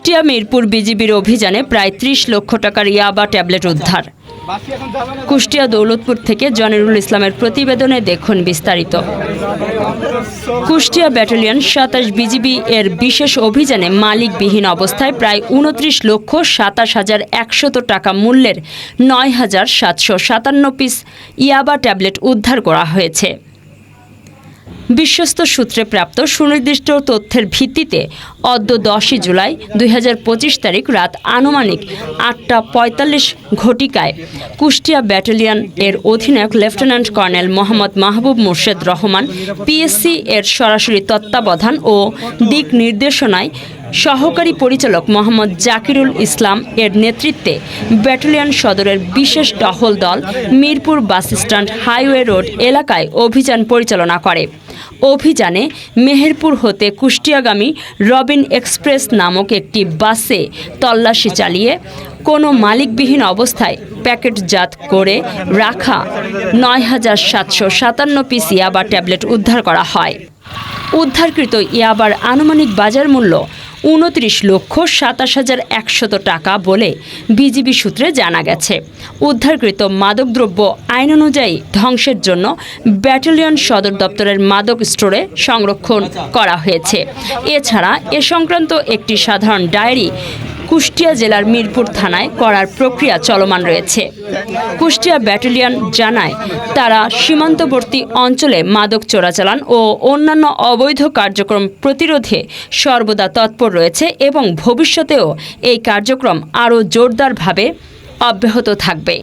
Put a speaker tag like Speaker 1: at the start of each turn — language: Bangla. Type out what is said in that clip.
Speaker 1: কুষ্টিয়া মিরপুর বিজিবির অভিযানে প্রায় ত্রিশ লক্ষ টাকার ইয়াবা ট্যাবলেট উদ্ধার। কুষ্টিয়া দৌলতপুর থেকে জনিরুল ইসলামের প্রতিবেদনে দেখুন বিস্তারিত। কুষ্টিয়া ব্যাটালিয়ন সাতাশ বিজিবি এর বিশেষ অভিযানে মালিকবিহীন অবস্থায় প্রায় উনত্রিশ লক্ষ সাতাশ হাজার একশত টাকা মূল্যের নয় হাজার সাতশো সাতান্ন পিস ইয়াবা ট্যাবলেট উদ্ধার করা হয়েছে। বিশ্বস্ত সূত্রে প্রাপ্ত সুনির্দিষ্ট তথ্যের ভিত্তিতে অদ্য দশই জুলাই দুই হাজার পঁচিশ তারিখ রাত আনুমানিক আটটা পঁয়তাল্লিশ ঘটিকায় কুষ্টিয়া ব্যাটালিয়ন এর অধিনায়ক lieutenant colonel Mohammad Mahbub Morshed Rahman, PSC এর সরাসরি তত্ত্বাবধান ও দিক নির্দেশনায় সহকারী পরিচালক মোহাম্মদ জাকিরুল ইসলাম এর নেতৃত্বে ব্যাটালিয়ন সদরের বিশেষ টহল দল Mirpur bus stand highway road এলাকায় অভিযান পরিচালনা করে। অভিযানে মেহেরপুর হতে কুষ্টিয়াগামী রবিন এক্সপ্রেস নামক একটি বাসে তল্লাশি চালিয়ে কোনো মালিকবিহীন অবস্থায় প্যাকেটজাত করে রাখা নয় হাজার সাতশো সাতান্ন পিস ইয়াবা ট্যাবলেট উদ্ধার করা হয়। উদ্ধারকৃত ইয়াবার আনুমানিক বাজার মূল্য উনত্রিশ লক্ষ সাতাশ হাজার একশত টাকা বলে বিজিবি সূত্রে জানা গেছে। উদ্ধারকৃত মাদকদ্রব্য আইন অনুযায়ী ধ্বংসের জন্য ব্যাটালিয়ন সদর দপ্তরের মাদক স্টোরে সংরক্ষণ করা হয়েছে। এছাড়া এ সংক্রান্ত একটি সাধারণ ডায়েরি কুষ্টিয়া জেলার মিরপুর থানায় করার প্রক্রিয়া চলমান রয়েছে। কুষ্টিয়া ব্যাটালিয়ন জানায়, তারা সীমান্তবর্তী অঞ্চলে মাদক চোরাচালান ও অন্যান্য অবৈধ কার্যক্রম প্রতিরোধে সর্বদা তৎপর রয়েছে এবং ভবিষ্যতেও এই কার্যক্রম আরও জোরদারভাবে অব্যাহত থাকবে।